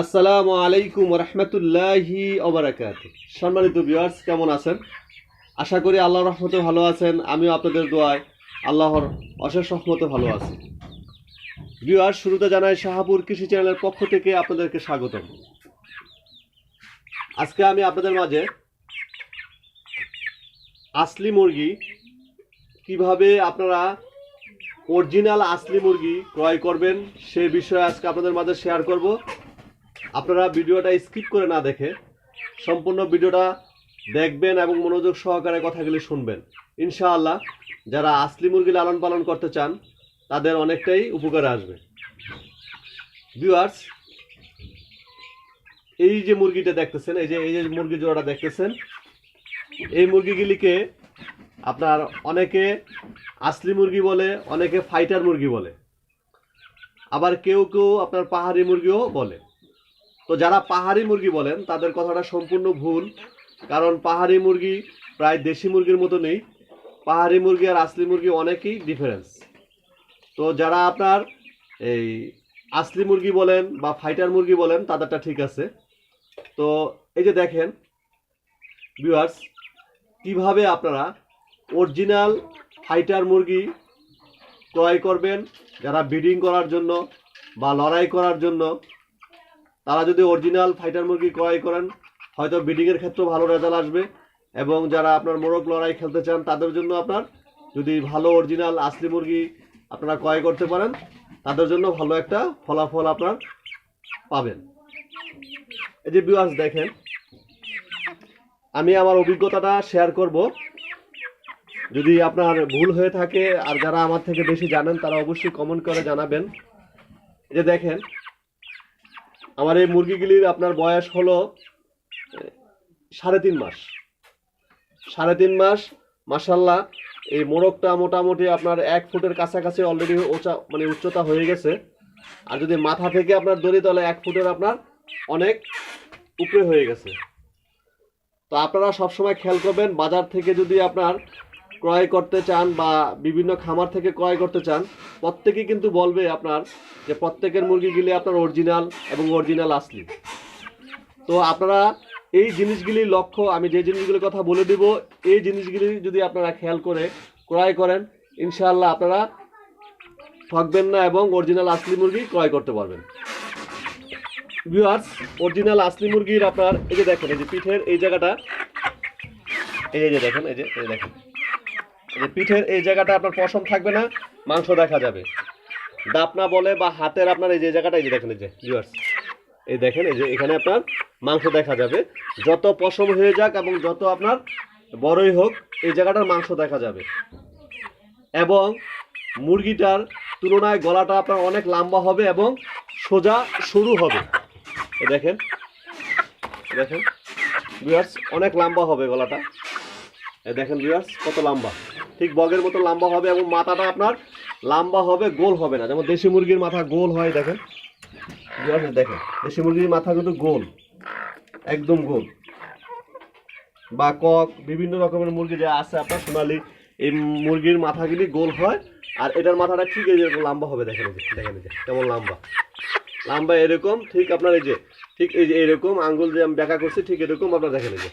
আসসালামু আলাইকুম রহমতুল্লাহি ওবরাকাত। সম্মানিত ভিউয়ার্স কেমন আছেন? আশা করি আল্লাহর রহমতে ভালো আছেন, আমিও আপনাদের দোয়ায় আল্লাহর অশেষ রহমতে ভালো আছি। ভিউয়ার্স শুরুতে জানাই শাহাপুর কৃষি চ্যানেলের পক্ষ থেকে আপনাদেরকে স্বাগতম। আজকে আমি আপনাদের মাঝে আসলি মুরগি কীভাবে আপনারা অরিজিনাল আসলি মুরগি ক্রয় করবেন সে বিষয়ে আজকে আপনাদের মাঝে শেয়ার করব। আপনারা ভিডিওটা স্কিপ করে না দেখে সম্পূর্ণ ভিডিওটা দেখবেন এবং মনোযোগ সহকারে কথাগুলি শুনবেন। ইনশাআল্লাহ, যারা আসলি মুরগি লালন পালন করতে চান, তাদের অনেকটাই উপকারে আসবে। ভিউয়ার্স এই যে মুরগিটা দেখতেছেন, এই যে এই যে মুরগি জোড়াটা দেখতেছেন, এই মুরগিগুলিকে আপনার অনেকে আসলি মুরগি বলে, অনেকে ফাইটার মুরগি বলে। আবার কেউ কেউ আপনার পাহাড়ি মুরগিও বলে। তো যারা পাহাড়ি মুরগি বলেন, তাদের কথাটা সম্পূর্ণ ভুল। কারণ পাহাড়ি মুরগি প্রায় দেশি মুরগির মতো নেই। পাহাড়ি মুরগি আর আসলি মুরগি অনেকই ডিফারেন্স তো যারা আপনার এই আসলি মুরগি বলেন বা ফাইটার মুরগি বলেন, তাদেরটা ঠিক আছে। তো এই যে দেখেন ভিউয়ার্স কীভাবে আপনারা অরিজিনাল ফাইটার মুরগি ক্রয় করবেন, যারা ব্রিডিং করার জন্য বা লড়াই করার জন্য তারা যদি অরিজিনাল ফাইটার মুরগি ক্রয় করেন, হয়তো ব্রিডিংয়ের ক্ষেত্রেও ভালো রেজাল্ট আসবে। এবং যারা আপনার মোরগ লড়াই খেলতে চান, তাদের জন্য আপনার যদি ভালো অরিজিনাল আসলি মুরগি আপনারা ক্রয় করতে পারেন, তাদের জন্য ভালো একটা ফলাফল আপনার পাবেন। এই যে ভিউয়ার্স দেখেন, আমি আমার অভিজ্ঞতাটা শেয়ার করব। যদি আপনার ভুল হয়ে থাকে, আর যারা আমার থেকে বেশি জানেন, তারা অবশ্যই কমেন্ট করে জানাবেন। এই যে দেখেন আমার এই মুরগিগুলির আপনার বয়স হলো সাড়ে তিন মাস। সাড়ে তিন মাস মাসাল্লাহ এই মোরগটা মোটামুটি আপনার এক ফুটের কাছাকাছি অলরেডি উঁচা মানে উচ্চতা হয়ে গেছে। আর যদি মাথা থেকে আপনার দড়ি তাহলে এক ফুটের আপনার অনেক উপরে হয়ে গেছে। তো আপনারা সবসময় খেয়াল করবেন, বাজার থেকে যদি আপনার ক্রয় করতে চান বা বিভিন্ন খামার থেকে ক্রয় করতে চান, প্রত্যেকেই কিন্তু বলবে আপনার যে প্রত্যেকের মুরগিগুলি আপনার অরিজিনাল এবং অরিজিনাল আসলি তো আপনারা এই জিনিসগুলির লক্ষ্য, আমি যে জিনিসগুলির কথা বলে দিব, এই জিনিসগুলি যদি আপনারা খেয়াল করে ক্রয় করেন, ইনশাআল্লাহ আপনারা ঠকবেন না এবং অরিজিনাল আসলি মুরগি ক্রয় করতে পারবেন। ভিউয়ার্স অরিজিনাল আসলি মুরগির আপনার, এই যে দেখেন, এই যে পিঠের এই জায়গাটা, এই যে দেখেন, এই যে, এই দেখেন। যে পিঠের এই জায়গাটা আপনার পশম থাকবে না, মাংস দেখা যাবে। দাপনা বলে বা হাতের আপনার এই যে জায়গাটা, এই যে দেখেন এই যে ভিউয়ার্স এই দেখেন এই যে এখানে আপনার মাংস দেখা যাবে। যত পশম হয়ে যাক এবং যত আপনার বড়ই হোক, এই জায়গাটার মাংস দেখা যাবে। এবং মুরগিটার তুলনায় গলাটা আপনার অনেক লম্বা হবে এবং সোজা সরু হবে। দেখেন দেখেন ভিউয়ার্স অনেক লম্বা হবে গলাটা। এই দেখেন ভিউয়ার্স কত লম্বা। ঠিক বগের মতো লম্বা হবে এবং মাথাটা আপনার লম্বা হবে, গোল হবে না। যেমন দেশি মুরগির মাথা গোল হয়, দেখেন। ভিউয়ার্স দেখেন, দেশি মুরগির মাথা কিন্তু গোল, একদম গোল। বা কক, বিভিন্ন রকমের মুরগি যে আছে আপনার সোনালি, এই মুরগির মাথাগুলি গোল হয়, আর এটার মাথাটা ঠিক এই যে লম্বা হবে, দেখেন দেখেন যে, কেমন লম্বা। লম্বা এরকম, ঠিক আপনার এই যে, ঠিক এই যে এরকম আঙ্গুল যে আমি ব্যাকা করছি, ঠিক এরকম আপনার দেখেন এই যে,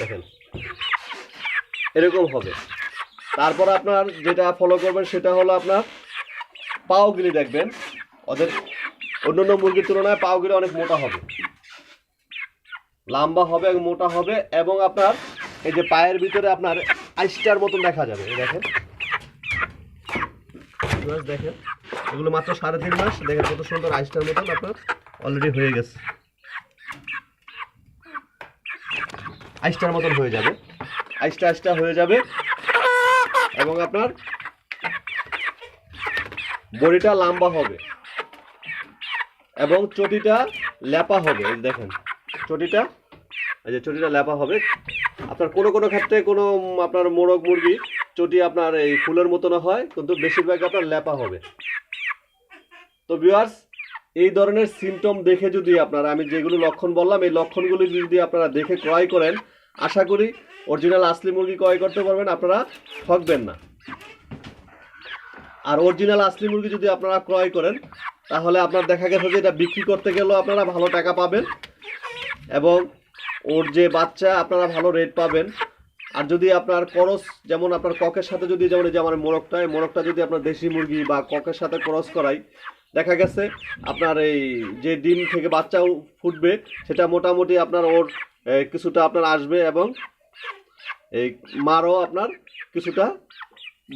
দেখেন। এরকম হবে। তারপর আপনার যেটা ফলো করবেন সেটা হলো আপনার পাওগুলি দেখবেন। ওদের অন্যান্য মুরগির তুলনায় পাওগুলি অনেক মোটা হবে। লম্বা হবে এবং মোটা হবে এবং আপনার এই যে পায়ের ভিতরে আপনার আইসটার মতন দেখা যাবে দেখেন। দেখেন, এগুলো মাত্র সাড়ে তিন মাস। দেখেন কত সুন্দর আইসটার মতন আপনার অলরেডি হয়ে গেছে। আইসটার মতন হয়ে যাবে। আইসটা আইসটা হয়ে যাবে। এবং আপনার বডিটা লম্বা হবে। এবং চটিটা ল্যাপা হবে দেখেন। চটিটা, এই যে চটিটা ল্যাপা হবে। আপনার কোনো কোনো ক্ষেত্রে কোনো আপনার মোরগ মুরগি চটি আপনার এই ফুলের মতন হয়, কিন্তু বেশিরভাগ আপনার ল্যাপা হবে। তো ভিউয়ার্স এই ধরনের সিমটম দেখে যদি আপনারা, আমি যেগুলো লক্ষণ বললাম, এই লক্ষণগুলি যদি আপনারা দেখে ক্রয় করেন, আশা করি অরিজিনাল আসলি মুরগি ক্রয় করতে পারবেন, আপনারা ঠকবেন না। আর অরিজিনাল আসলি মুরগি যদি আপনারা ক্রয় করেন, তাহলে আপনার দেখা গেছে যে এটা বিক্রি করতে গেলেও আপনারা ভালো টাকা পাবেন এবং ওর যে বাচ্চা, আপনারা ভালো রেট পাবেন। আর যদি আপনার করস, যেমন আপনার ককের সাথে যদি, যেমন যে আমার মোরগটা, এই মোরগটা যদি আপনার দেশি মুরগি বা ককের সাথে ক্রস করাই, দেখা গেছে আপনার এই যে ডিম থেকে বাচ্চাও ফুটবে, সেটা মোটামুটি আপনার ওর কিছুটা আপনার আসবে এবং এই মারও আপনার কিছুটা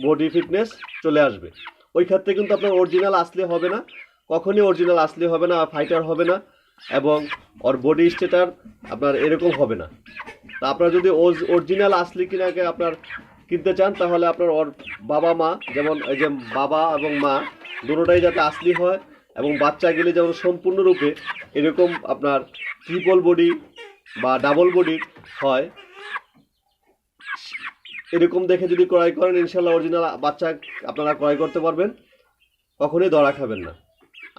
বডি ফিটনেস চলে আসবে। ওই ক্ষেত্রে কিন্তু আপনার অরিজিনাল আসলে হবে না, কখনই অরিজিনাল আসলে হবে না ফাইটার হবে না, এবং ওর বডি স্ট্রেটার আপনার এরকম হবে না। তা আপনার যদি অরিজিনাল আসলি কিনাকে আপনার কিনতে চান, তাহলে আপনার ওর বাবা মা, যেমন এই যে বাবা এবং মা, দুটোটাই যাতে আসলি হয়, এবং বাচ্চা গেলে যেমন সম্পূর্ণরূপে এরকম আপনার ট্রিপল বডি বা ডাবল বডির হয় এরকম দেখে যদি ক্রয় করেন, ইনশাল্লাহ অরিজিনাল বাচ্চা আপনারা ক্রয় করতে পারবেন। কখনোই ধরা খাবেন না।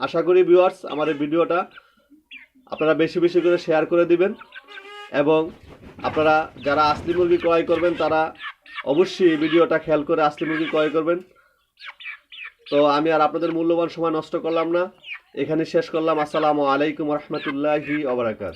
আশা করি ভিউয়ার্স আমার এই ভিডিওটা আপনারা বেশি বেশি করে শেয়ার করে দিবেন এবং আপনারা যারা আসলি মুরগি ক্রয় করবেন, তারা অবশ্যই এই ভিডিওটা খেয়াল করে আসলি মুরগি ক্রয় করবেন। তো আমি আর আপনাদের মূল্যবান সময় নষ্ট করলাম না। এখানে শেষ করলাম। আসসালামু আলাইকুম রহমতুল্লাহি ওবরাকাত